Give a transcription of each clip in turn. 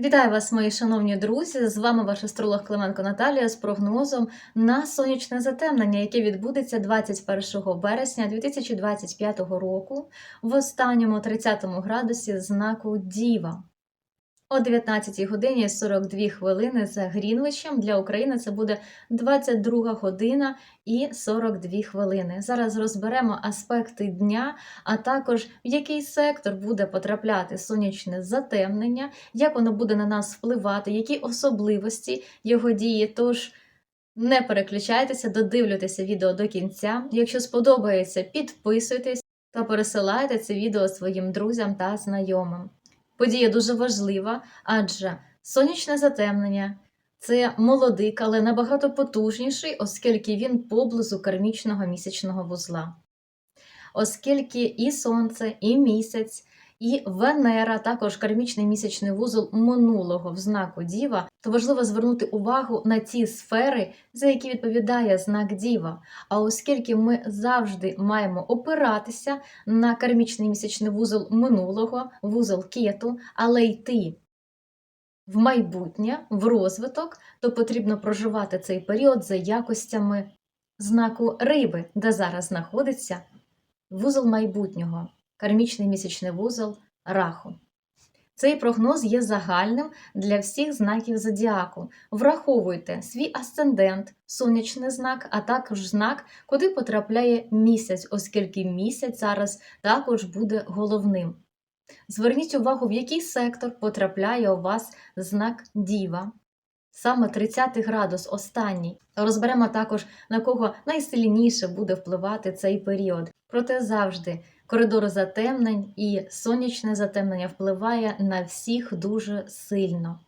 Вітаю вас, мої шановні друзі! З вами ваш астролог Клименко Наталія з прогнозом на сонячне затемнення, яке відбудеться 21 вересня 2025 року в останньому 30 градусі знаку Діва. О 19 годині 42 хвилини за Грінвичем. Для України це буде 22 година і 42 хвилини. Зараз розберемо аспекти дня, а також в який сектор буде потрапляти сонячне затемнення, як воно буде на нас впливати, які особливості його дії. Тож не переключайтеся, додивлюйтеся відео до кінця. Якщо сподобається, підписуйтесь та пересилайте це відео своїм друзям та знайомим. Подія дуже важлива, адже сонячне затемнення це молодик, але набагато потужніший, оскільки він поблизу кармічного місячного вузла. Оскільки і Сонце, і місяць, і Венера, також кармічний місячний вузол минулого в знаку Діва, то важливо звернути увагу на ті сфери, за які відповідає знак Діва. А оскільки ми завжди маємо опиратися на кармічний місячний вузол минулого, вузол кету, але йти в майбутнє, в розвиток, то потрібно проживати цей період за якостями знаку риби, де зараз знаходиться вузол майбутнього, кармічний місячний вузол раху. Цей прогноз є загальним для всіх знаків зодіаку. Враховуйте свій асцендент, сонячний знак, а також знак, куди потрапляє місяць, оскільки місяць зараз також буде головним. Зверніть увагу, в який сектор потрапляє у вас знак Діва. Саме 30 градус останній. Розберемо також, на кого найсильніше буде впливати цей період. Проте завжди коридор затемнень і сонячне затемнення впливає на всіх дуже сильно.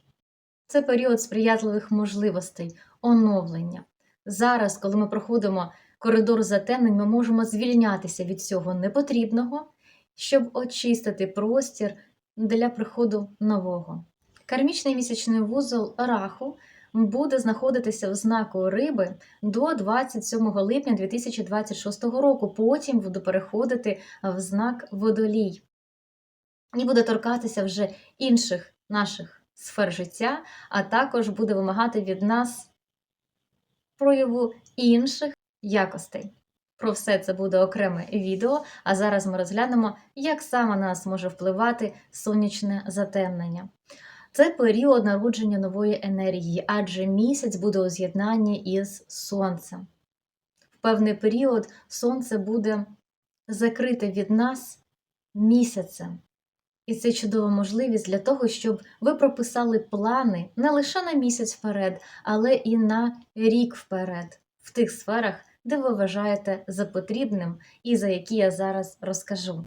Це період сприятливих можливостей, оновлення. Зараз, коли ми проходимо коридор затемнень, ми можемо звільнятися від цього непотрібного, щоб очистити простір для приходу нового. Кармічний місячний вузол раху буде знаходитися в знаку риби до 27 липня 2026 року. Потім буде переходити в знак водолій і буде торкатися вже інших наших сфер життя, а також буде вимагати від нас прояву інших якостей. Про все це буде окреме відео, а зараз ми розглянемо, як саме на нас може впливати сонячне затемнення. Це період народження нової енергії, адже місяць буде у з'єднанні із сонцем. В певний період сонце буде закрите від нас місяцем. І це чудова можливість для того, щоб ви прописали плани не лише на місяць вперед, але і на рік вперед, в тих сферах, де ви вважаєте за потрібним і за які я зараз розкажу.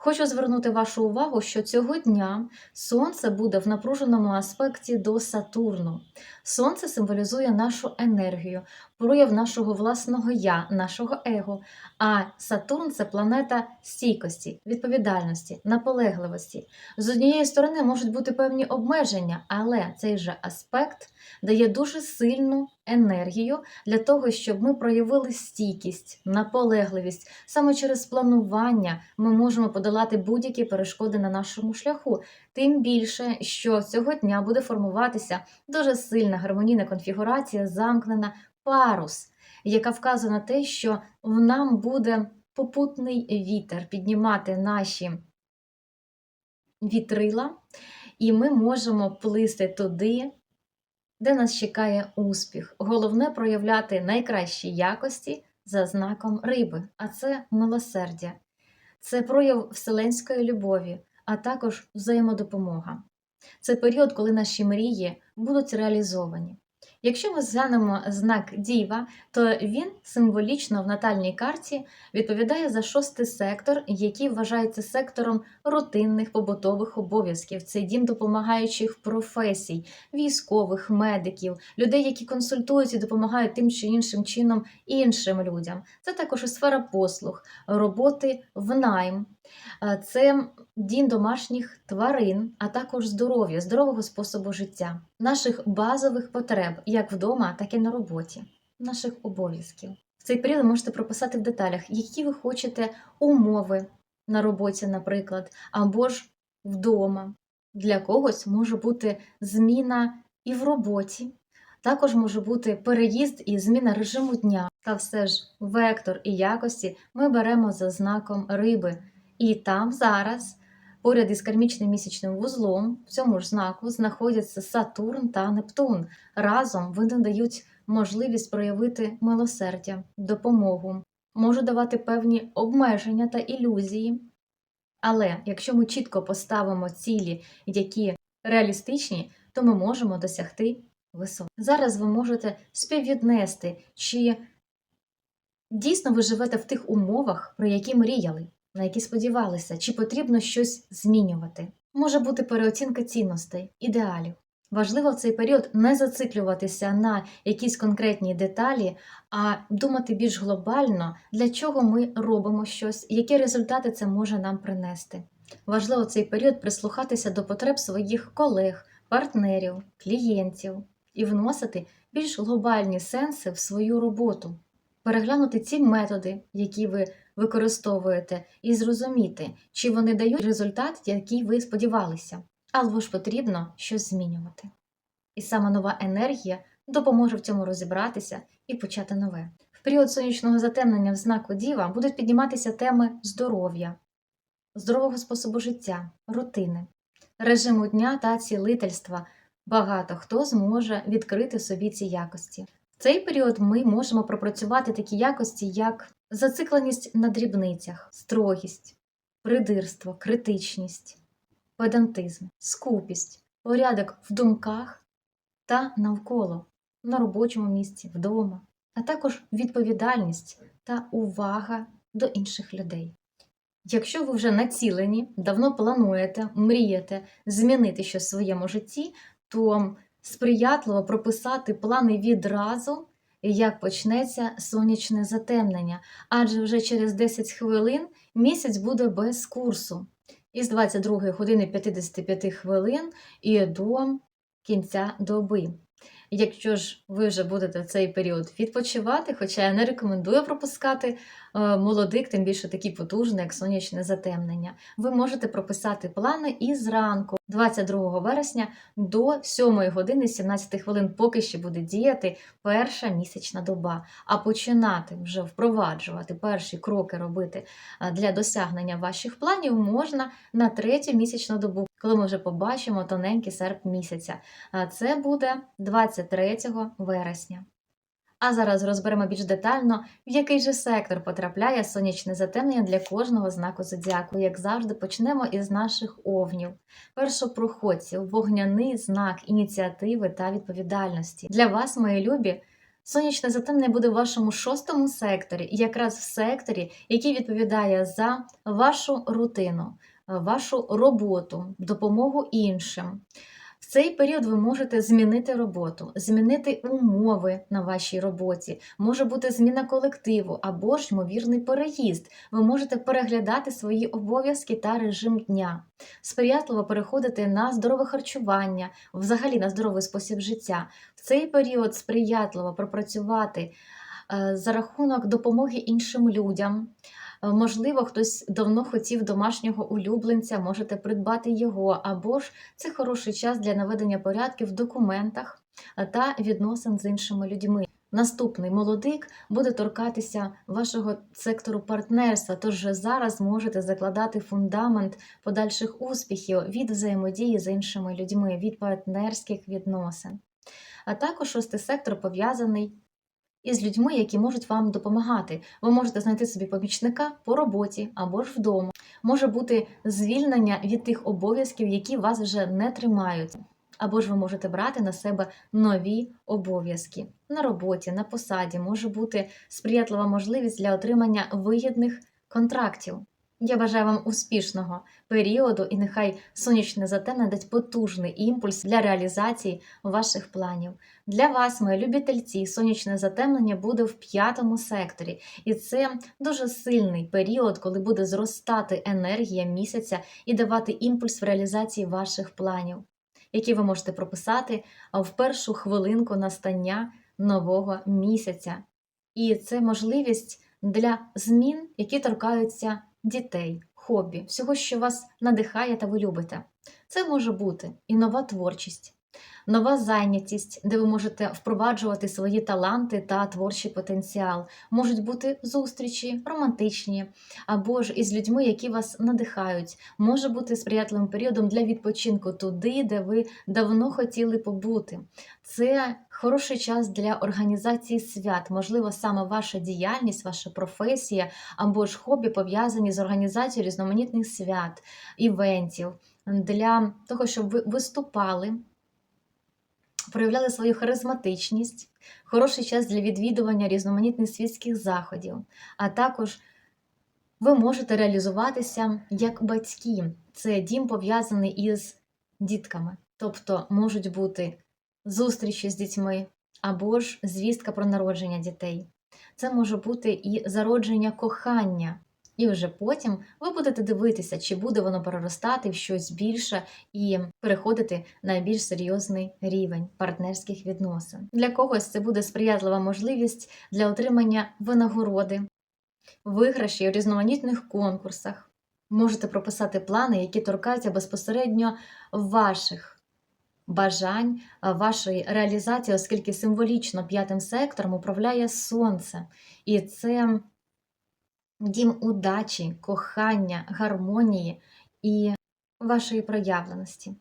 Хочу звернути вашу увагу, що цього дня Сонце буде в напруженому аспекті до Сатурну. Сонце символізує нашу енергію, прояв нашого власного я, нашого его. А Сатурн це планета стійкості, відповідальності, наполегливості. З однієї сторони можуть бути певні обмеження, але цей же аспект дає дуже сильну енергію для того, щоб ми проявили стійкість, наполегливість. Саме через планування ми можемо подолати будь-які перешкоди на нашому шляху. Тим більше, що цього дня буде формуватися дуже сильна гармонійна конфігурація, замкнена парус, яка вказує на те, що в нам буде попутний вітер піднімати наші вітрила, і ми можемо плисти туди, де нас чекає успіх. Головне проявляти найкращі якості за знаком риби, а це милосердя, це прояв вселенської любові, а також взаємодопомога. Це період, коли наші мрії будуть реалізовані. Якщо ми зглянемо знак Діва, то він символічно в натальній карті відповідає за шостий сектор, який вважається сектором рутинних побутових обов'язків. Це дім допомагаючих професій, військових, медиків, людей, які консультують і допомагають тим чи іншим чином іншим людям. Це також і сфера послуг, роботи в найм. Е, Це дім домашніх тварин, а також здоров'я, здорового способу життя, наших базових потреб, як вдома, так і на роботі, наших обов'язків. В цей період ви можете прописати в деталях, які ви хочете умови на роботі, наприклад, або ж вдома, Для когось може бути зміна і в роботі, також може бути переїзд і зміна режиму дня. Та все ж вектор і якості ми беремо за знаком риби. І там зараз, поряд із кармічним місячним вузлом, в цьому ж знаку знаходяться Сатурн та Нептун. Разом вони дають можливість проявити милосердя, допомогу, можуть давати певні обмеження та ілюзії. Але якщо ми чітко поставимо цілі, які реалістичні, то ми можемо досягти висот. Зараз ви можете співвіднести, чи дійсно ви живете в тих умовах, про які мріяли, на які сподівалися, чи потрібно щось змінювати. Може бути переоцінка цінностей, ідеалів. Важливо в цей період не зациклюватися на якісь конкретні деталі, а думати більш глобально, для чого ми робимо щось, які результати це може нам принести. Важливо в цей період прислухатися до потреб своїх колег, партнерів, клієнтів і вносити більш глобальні сенси в свою роботу, переглянути ці методи, які ви використовуєте, і зрозуміти, чи вони дають результат, який ви сподівалися, або ж потрібно щось змінювати. І саме нова енергія допоможе в цьому розібратися і почати нове. В період сонячного затемнення в знаку Діва будуть підніматися теми здоров'я, здорового способу життя, рутини, режиму дня та цілительства. Багато хто зможе відкрити собі ці якості. В цей період ми можемо пропрацювати такі якості, як зацикленість на дрібницях, строгість, придирство, критичність, педантизм, скупість, порядок в думках та навколо, на робочому місці, вдома, а також відповідальність та увага до інших людей. Якщо ви вже націлені, давно плануєте, мрієте змінити щось в своєму житті, то сприятливо прописати плани відразу, як почнеться сонячне затемнення, адже вже через 10 хвилин місяць буде без курсу. Із 22 години 55 хвилин і до кінця доби. Якщо ж ви вже будете цей період відпочивати, хоча я не рекомендую пропускати молодик, тим більше такий потужний, як сонячне затемнення, ви можете прописати плани і зранку, 22 вересня до 7 години 17 хвилин, поки ще буде діяти перша місячна доба, а починати вже впроваджувати перші кроки робити е, для досягнення ваших планів можна на третю місячну добу, коли ми вже побачимо тоненький серп місяця. А Це буде 23 вересня. А зараз розберемо більш детально, в який же сектор потрапляє сонячне затемнення для кожного знаку зодіаку. Як завжди, почнемо із наших овнів. Першопроходців, вогняний знак ініціативи та відповідальності. Для вас, мої любі, сонячне затемнення буде в вашому шостому секторі, якраз в секторі, який відповідає за вашу рутину, вашу роботу, допомогу іншим. В цей період ви можете змінити роботу, змінити умови на вашій роботі, може бути зміна колективу або ж ймовірний переїзд. Ви можете переглядати свої обов'язки та режим дня, сприятливо переходити на здорове харчування, взагалі на здоровий спосіб життя. В цей період сприятливо пропрацювати е, за рахунок допомоги іншим людям. Е, Можливо, хтось давно хотів домашнього улюбленця, можете придбати його, або ж це хороший час для наведення порядків в документах е, та відносин з іншими людьми. Наступний молодик буде торкатися вашого сектору партнерства, тож зараз можете закладати фундамент подальших успіхів від взаємодії з іншими людьми, від партнерських відносин. А також шостий сектор пов'язаний із людьми, які можуть вам допомагати. Ви можете знайти собі помічника по роботі або ж вдома. Може бути звільнення від тих обов'язків, які вас вже не тримають. Або ж ви можете брати на себе нові обов'язки на роботі, на посаді. Може бути сприятлива можливість для отримання вигідних контрактів. Я бажаю вам успішного періоду і нехай сонячне затемнення дасть потужний імпульс для реалізації ваших планів. Для вас, мої любі тельці, сонячне затемнення буде в п'ятому секторі, і це дуже сильний період, коли буде зростати енергія місяця і давати імпульс в реалізації ваших планів, які ви можете прописати в першу хвилинку настання нового місяця. І це можливість для змін, які торкаються дітей, хобі, всього, що вас надихає та ви любите. Це може бути і нова творчість, нова зайнятість, де ви можете впроваджувати свої таланти та творчий потенціал. Можуть бути зустрічі, романтичні, або ж із людьми, які вас надихають. Може бути сприятливим періодом для відпочинку туди, де ви давно хотіли побути. Це хороший час для організації свят. Можливо, саме ваша діяльність, ваша професія або ж хобі пов'язані з організацією різноманітних свят, івентів, для того, щоб ви виступали, проявляли свою харизматичність, хороший час для відвідування різноманітних світських заходів, а також ви можете реалізуватися як батьки. Це дім пов'язаний із дітками, тобто можуть бути зустрічі з дітьми або ж звістка про народження дітей. Це може бути і зародження кохання. І вже потім ви будете дивитися, чи буде воно переростати в щось більше і переходити на більш серйозний рівень партнерських відносин. Для когось це буде сприятлива можливість для отримання винагороди, виграші у різноманітних конкурсах. Можете прописати плани, які торкаються безпосередньо ваших бажань, вашої реалізації, оскільки символічно п'ятим сектором управляє сонце. І це дім удачі, кохання, гармонії і вашої проявленості.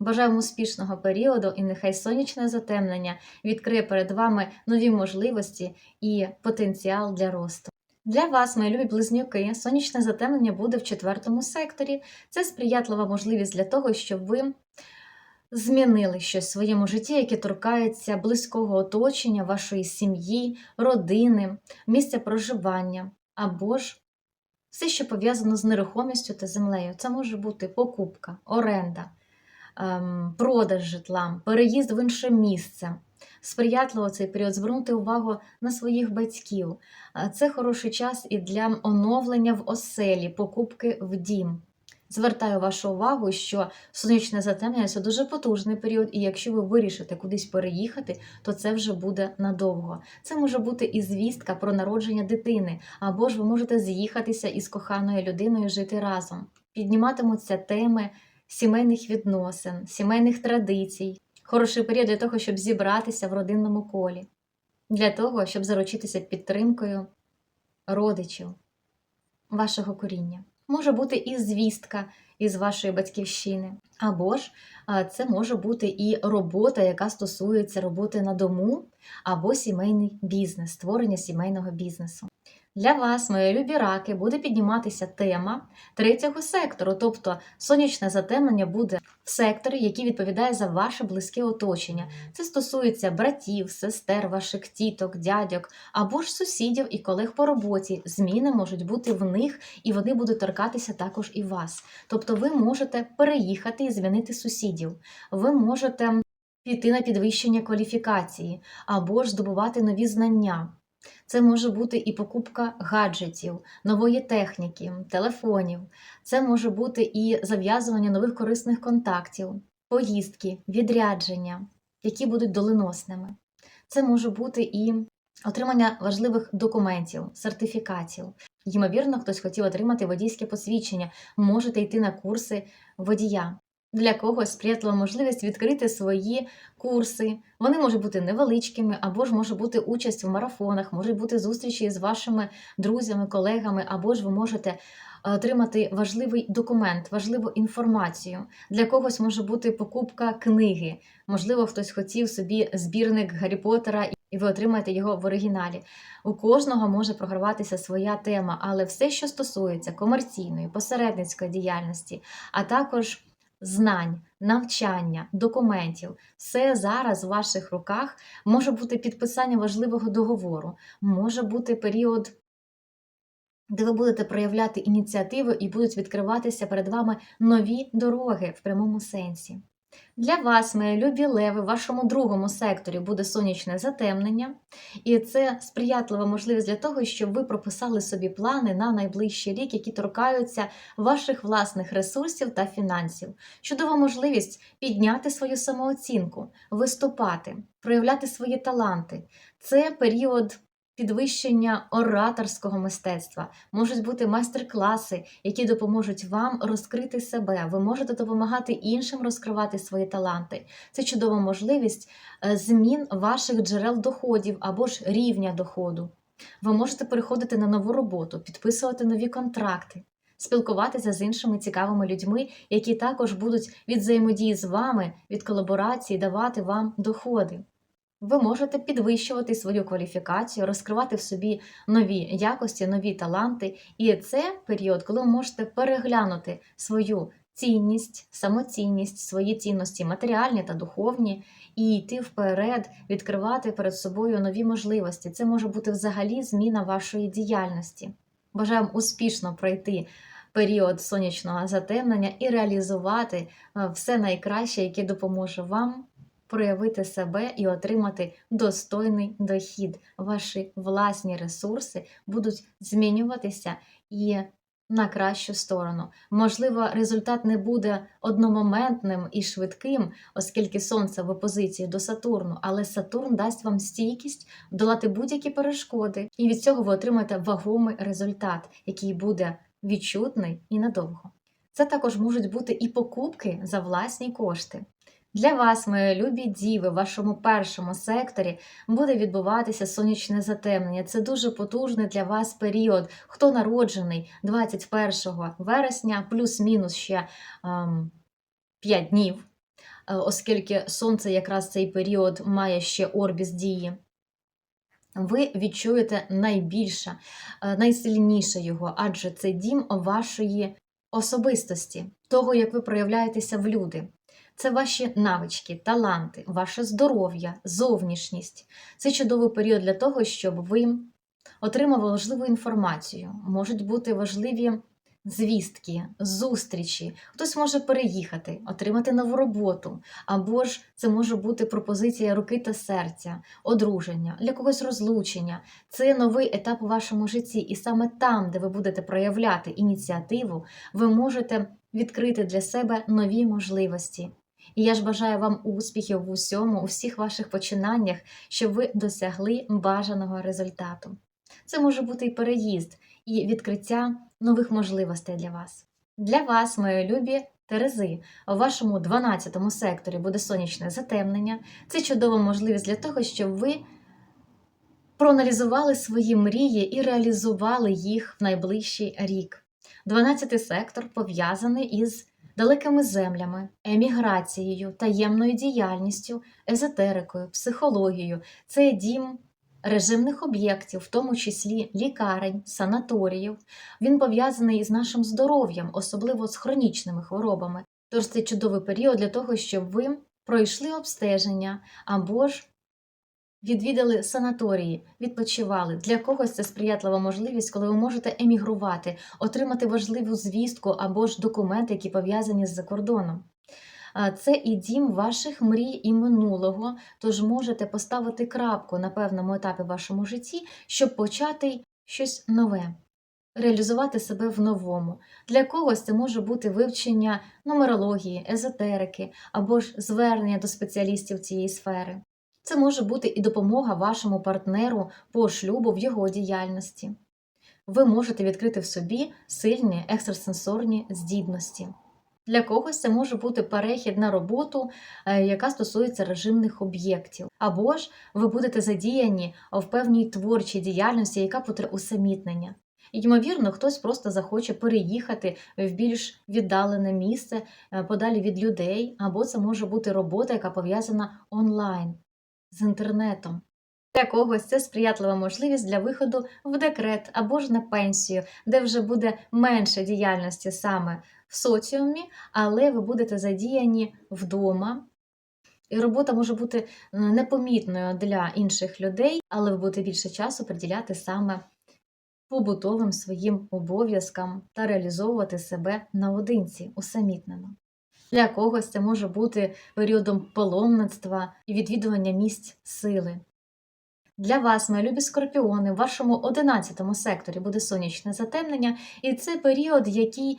Бажаємо успішного періоду і нехай сонячне затемнення відкриє перед вами нові можливості і потенціал для росту. Для вас, мої любі близнюки, сонячне затемнення буде в четвертому секторі. Це сприятлива можливість для того, щоб ви змінили щось в своєму житті, яке торкається близького оточення, вашої сім'ї, родини, місця проживання або ж все, що пов'язано з нерухомістю та землею. Це може бути покупка, оренда, ем, продаж житла, переїзд в інше місце. Сприятливо цей період звернути увагу на своїх батьків. Це хороший час і для оновлення в оселі, покупки в дім. Звертаю вашу увагу, що сонячне затемнення це дуже потужний період, і якщо ви вирішите кудись переїхати, то це вже буде надовго. Це може бути і звістка про народження дитини, або ж ви можете з'їхатися із коханою людиною жити разом. Підніматимуться теми сімейних відносин, сімейних традицій. Хороший період для того, щоб зібратися в родинному колі, для того, щоб заручитися підтримкою родичів, вашого коріння. Може бути і звістка із вашої батьківщини, або ж це може бути і робота, яка стосується роботи на дому, або сімейний бізнес, створення сімейного бізнесу. Для вас, мої любі раки, буде підніматися тема третього сектору, тобто сонячне затемнення буде в секторі, який відповідає за ваше близьке оточення. Це стосується братів, сестер, ваших тіток, дядьок або ж сусідів і колег по роботі. Зміни можуть бути в них, і вони будуть торкатися також і вас. Тобто, ви можете переїхати і змінити сусідів. Ви можете піти на підвищення кваліфікації або ж здобувати нові знання. Це може бути і покупка гаджетів, нової техніки, телефонів. Це може бути і зав'язування нових корисних контактів, поїздки, відрядження, які будуть доленосними. Це може бути і отримання важливих документів, сертифікатів. Ймовірно, хтось хотів отримати водійське посвідчення, можете йти на курси водія. Для когось сприятлива можливість відкрити свої курси. Вони можуть бути невеличкими, або ж може бути участь в марафонах, можуть бути зустрічі з вашими друзями, колегами, або ж ви можете отримати важливий документ, важливу інформацію. Для когось може бути покупка книги. Можливо, хтось хотів собі збірник Гаррі Поттера, і ви отримаєте його в оригіналі. У кожного може програватися своя тема, але все, що стосується комерційної, посередницької діяльності, а також знань, навчання, документів, все зараз в ваших руках. Може бути підписання важливого договору, може бути період, де ви будете проявляти ініціативу і будуть відкриватися перед вами нові дороги в прямому сенсі. Для вас, мої любі леви, в вашому другому секторі буде сонячне затемнення, і це сприятлива можливість для того, щоб ви прописали собі плани на найближчий рік, які торкаються ваших власних ресурсів та фінансів. Чудова можливість підняти свою самооцінку, виступати, проявляти свої таланти. Це період підвищення ораторського мистецтва, можуть бути майстер-класи, які допоможуть вам розкрити себе. Ви можете допомагати іншим розкривати свої таланти. Це чудова можливість е, змін ваших джерел доходів або ж рівня доходу. Ви можете переходити на нову роботу, підписувати нові контракти, спілкуватися з іншими цікавими людьми, які також будуть від взаємодії з вами, від колаборації давати вам доходи. Ви можете підвищувати свою кваліфікацію, розкривати в собі нові якості, нові таланти. І це період, коли ви можете переглянути свою цінність, самоцінність, свої цінності матеріальні та духовні, і йти вперед, відкривати перед собою нові можливості. Це може бути взагалі зміна вашої діяльності. Бажаємо успішно пройти період сонячного затемнення і реалізувати е, все найкраще, яке допоможе вам проявити себе і отримати достойний дохід. Ваші власні ресурси будуть змінюватися і на кращу сторону. Можливо, результат не буде одномоментним і швидким, оскільки Сонце в опозиції до Сатурну, але Сатурн дасть вам стійкість долати будь-які перешкоди, і від цього ви отримаєте вагомий результат, який буде відчутний і надовго. Це також можуть бути і покупки за власні кошти. Для вас, мої любі діви, в вашому першому секторі буде відбуватися сонячне затемнення. Це дуже потужний для вас період. Хто народжений 21 вересня, плюс-мінус ще ем, 5 днів, е, оскільки сонце якраз цей період має ще орбіс дії. Ви відчуєте найбільше, е, найсильніше його, адже це дім вашої особистості, того, як ви проявляєтеся в люди. Це ваші навички, таланти, ваше здоров'я, зовнішність. Це чудовий період для того, щоб ви отримали важливу інформацію. Можуть бути важливі звістки, зустрічі. Хтось може переїхати, отримати нову роботу, або ж це може бути пропозиція руки та серця, одруження, для когось розлучення. Це новий етап у вашому житті, і саме там, де ви будете проявляти ініціативу, ви можете відкрити для себе нові можливості. І я ж бажаю вам успіхів в усьому, у всіх ваших починаннях, щоб ви досягли бажаного результату. Це може бути і переїзд, і відкриття нових можливостей для вас. Для вас, мої любі Терези, у вашому 12 секторі буде сонячне затемнення. Це чудова можливість для того, щоб ви проаналізували свої мрії і реалізували їх в найближчий рік. 12 сектор пов'язаний із далекими землями, еміграцією, таємною діяльністю, езотерикою, психологією. Це дім режимних об'єктів, в тому числі лікарень, санаторіїв. Він пов'язаний із нашим здоров'ям, особливо з хронічними хворобами. Тож це чудовий період для того, щоб ви пройшли обстеження або ж відвідали санаторії, відпочивали. Для когось це сприятлива можливість, коли ви можете емігрувати, отримати важливу звістку або ж документи, які пов'язані з закордоном. Це і дім ваших мрій і минулого, тож можете поставити крапку на певному етапі в вашому житті, щоб почати щось нове, реалізувати себе в новому. Для когось це може бути вивчення нумерології, езотерики або ж звернення до спеціалістів цієї сфери. Це може бути і допомога вашому партнеру по шлюбу в його діяльності. Ви можете відкрити в собі сильні екстрасенсорні здібності. Для когось це може бути перехід на роботу, е, яка стосується режимних об'єктів, або ж ви будете задіяні в певній творчій діяльності, яка потребує усамітнення. Ймовірно, хтось просто захоче переїхати в більш віддалене місце е, подалі від людей, або це може бути робота, яка пов'язана онлайн з інтернетом. Для когось це сприятлива можливість для виходу в декрет або ж на пенсію, де вже буде менше діяльності саме в соціумі, але ви будете задіяні вдома. І робота може бути непомітною для інших людей, але ви будете більше часу приділяти саме побутовим своїм обов'язкам та реалізовувати себе наодинці, усамітнено. Для когось це може бути періодом паломництва і відвідування місць сили. Для вас, мої любі скорпіони, в вашому 11 секторі буде сонячне затемнення, і це період, який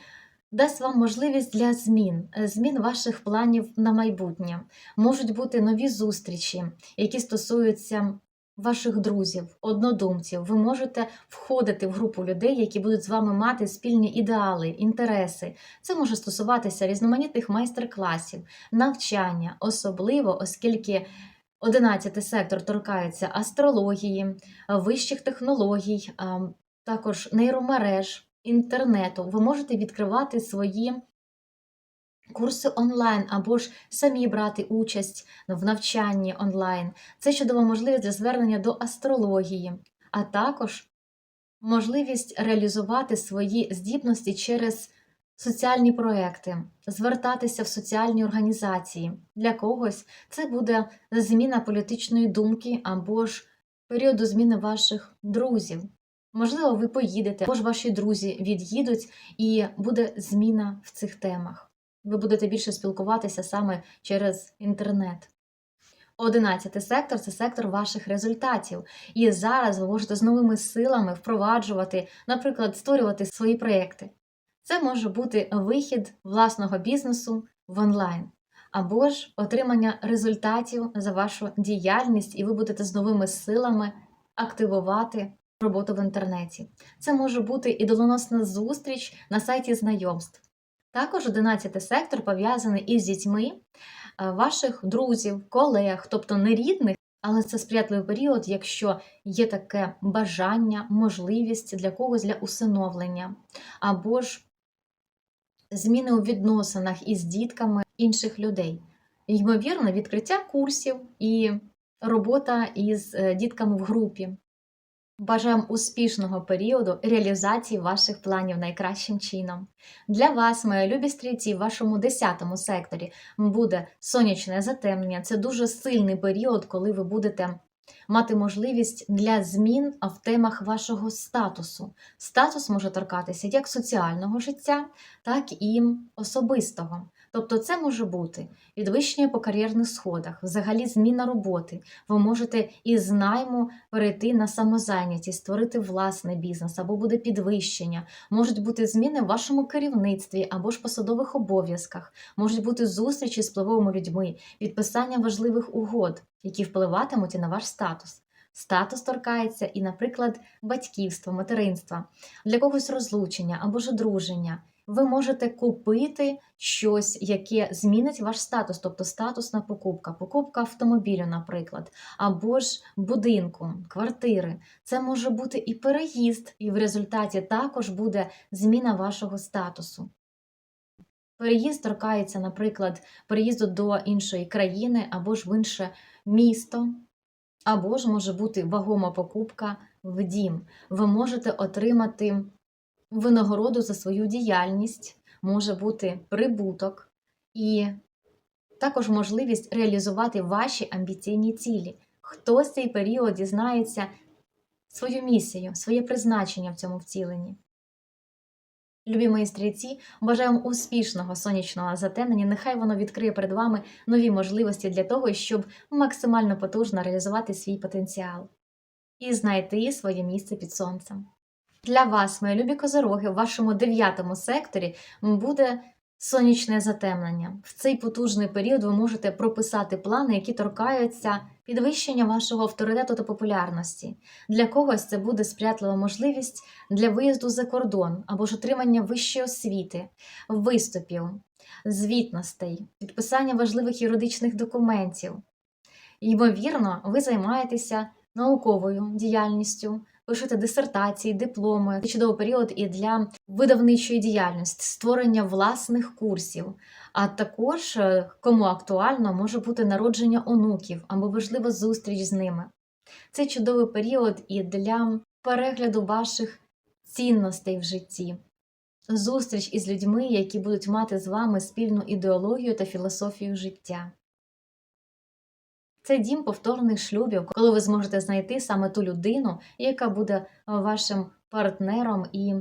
дасть вам можливість для змін, е, змін ваших планів на майбутнє. Можуть бути нові зустрічі, які стосуються ваших друзів, однодумців. Ви можете входити в групу людей, які будуть з вами мати спільні ідеали, інтереси. Це може стосуватися різноманітних майстер-класів, навчання, особливо, оскільки 11 сектор торкається астрології, вищих технологій, а, також нейромереж, інтернету. Ви можете відкривати свої курси онлайн або ж самі брати участь в навчанні онлайн. Це чудова можливість для звернення до астрології, а також можливість реалізувати свої здібності через соціальні проекти, звертатися в соціальні організації. Для когось це буде зміна політичної думки або ж періоду зміни ваших друзів. Можливо, ви поїдете, або ж ваші друзі від'їдуть, і буде зміна в цих темах. Ви будете більше спілкуватися саме через інтернет. Одинадцятий сектор це сектор ваших результатів. І зараз ви можете з новими силами впроваджувати, наприклад, створювати свої проєкти. Це може бути вихід власного бізнесу в онлайн, або ж отримання результатів за вашу діяльність, і ви будете з новими силами активувати роботу в інтернеті. Це може бути і доленосна зустріч на сайті знайомств. Також 11 сектор пов'язаний із дітьми е, ваших друзів, колег, тобто не рідних, але це сприятливий період, якщо є таке бажання, можливість для когось для усиновлення, або ж зміни у відносинах із дітками інших людей. Ймовірно, відкриття курсів і робота із е, дітками в групі. Бажаємо успішного періоду реалізації ваших планів найкращим чином. Для вас, мої любі стрільці, в вашому 10 секторі буде сонячне затемнення. Це дуже сильний період, коли ви будете мати можливість для змін в темах вашого статусу. Статус може торкатися як соціального життя, так і особистого. Тобто це може бути підвищення по кар'єрних сходах, взагалі зміна роботи. Ви можете із найму перейти на самозайнятість, створити власний бізнес, або буде підвищення, можуть бути зміни в вашому керівництві або ж посадових обов'язках, можуть бути зустрічі з впливовими людьми, підписання важливих угод, які впливатимуть і на ваш статус. Статус торкається і, наприклад, батьківства, материнства, для когось розлучення або ж одруження ви можете купити щось, яке змінить ваш статус, тобто статусна покупка, покупка автомобілю, наприклад, або ж будинку, квартири. Це може бути і переїзд, і в результаті також буде зміна вашого статусу. Переїзд торкається, наприклад, переїзду до іншої країни або ж в інше місто, або ж може бути вагома покупка в дім. Ви можете отримати винагороду за свою діяльність, може бути прибуток і також можливість реалізувати ваші амбіційні цілі. Хтось цей період дізнається свою місію, своє призначення в цьому втіленні. Любі мої стрільці, бажаємо успішного сонячного затемнення. Нехай воно відкриє перед вами нові можливості для того, щоб максимально потужно реалізувати свій потенціал і знайти своє місце під сонцем. Для вас, мої любі козороги, в вашому дев'ятому секторі буде сонячне затемнення. В цей потужний період ви можете прописати плани, які торкаються підвищення вашого авторитету та популярності. Для когось це буде сприятлива можливість для виїзду за кордон або ж отримання вищої освіти, виступів, звітностей, підписання важливих юридичних документів. Ймовірно, ви займаєтеся науковою діяльністю пишете дисертації, дипломи. Це чудовий період і для видавничої діяльності, створення власних курсів. А також, е, кому актуально, може бути народження онуків або важлива зустріч з ними. Це чудовий період і для перегляду ваших цінностей в житті. Зустріч із людьми, які будуть мати з вами спільну ідеологію та філософію життя. Це дім повторних шлюбів, коли ви зможете знайти саме ту людину, яка буде вашим партнером і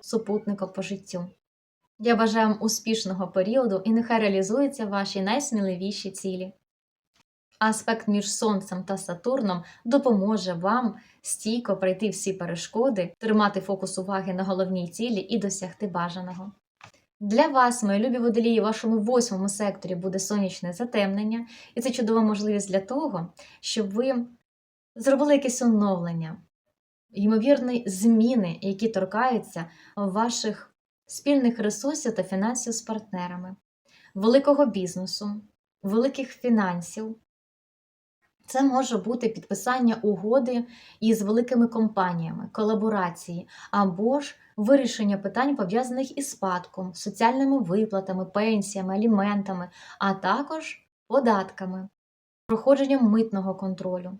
супутником по життю. Я бажаю вам успішного періоду і нехай реалізуються ваші найсміливіші цілі. Аспект між Сонцем та Сатурном допоможе вам стійко пройти всі перешкоди, тримати фокус уваги на головній цілі і досягти бажаного. Для вас, мої любі водолії, в вашому восьмому секторі буде сонячне затемнення, і це чудова можливість для того, щоб ви зробили якесь оновлення, ймовірні зміни, які торкаються ваших спільних ресурсів та фінансів з партнерами, великого бізнесу, великих фінансів. Це може бути підписання угоди із великими компаніями, колаборації або ж вирішення питань, пов'язаних із спадком, соціальними виплатами, пенсіями, аліментами, а також податками, проходженням митного контролю.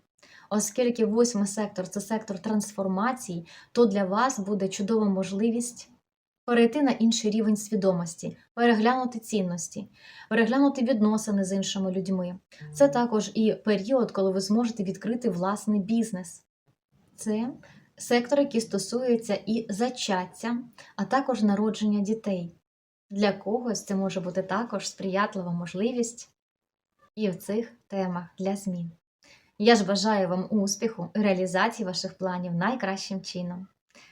Оскільки восьмий сектор це сектор трансформації, то для вас буде чудова можливість перейти на інший рівень свідомості, переглянути цінності, переглянути відносини з іншими людьми. Це також і період, коли ви зможете відкрити власний бізнес. Це сектор, який стосується і зачаття, а також народження дітей. Для когось це може бути також сприятлива можливість і в цих темах для змін. Я ж бажаю вам успіху і реалізації ваших планів найкращим чином.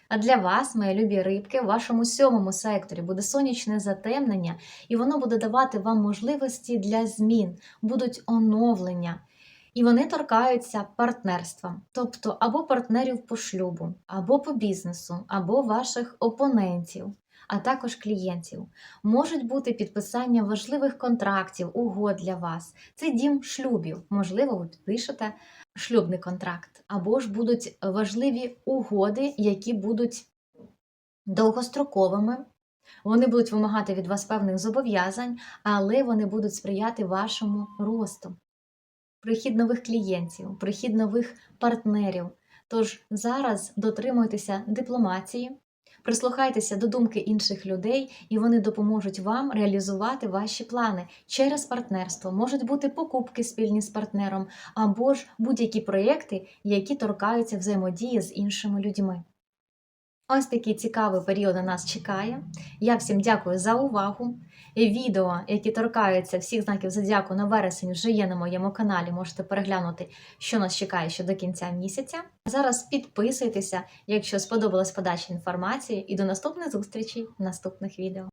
А для вас, мої любі рибки, в вашому сьомому секторі буде сонячне затемнення, і воно буде давати вам можливості для змін, будуть оновлення. І вони торкаються партнерства, тобто або партнерів по шлюбу, або по бізнесу, або ваших опонентів, а також клієнтів. Можуть бути підписання важливих контрактів, угод для вас. Це дім шлюбів. Можливо, ви підпишете шлюбний контракт, або ж будуть важливі угоди, які будуть довгостроковими. Вони будуть вимагати від вас певних зобов'язань, але вони будуть сприяти вашому росту. Прихід нових клієнтів, прихід нових партнерів. Тож зараз дотримуйтеся дипломатії, прислухайтеся до думки інших людей, і вони допоможуть вам реалізувати ваші плани через партнерство. Можуть бути покупки спільні з партнером, або ж будь-які проєкти, які торкаються взаємодії з іншими людьми. Ось такий цікавий період на нас чекає. Я всім дякую за увагу. Відео, які торкаються всіх знаків зодіаку на вересень, вже є на моєму каналі. Можете переглянути, що нас чекає ще до кінця місяця. Зараз підписуйтеся, якщо сподобалась подача інформації, і до наступних зустрічей в наступних відео.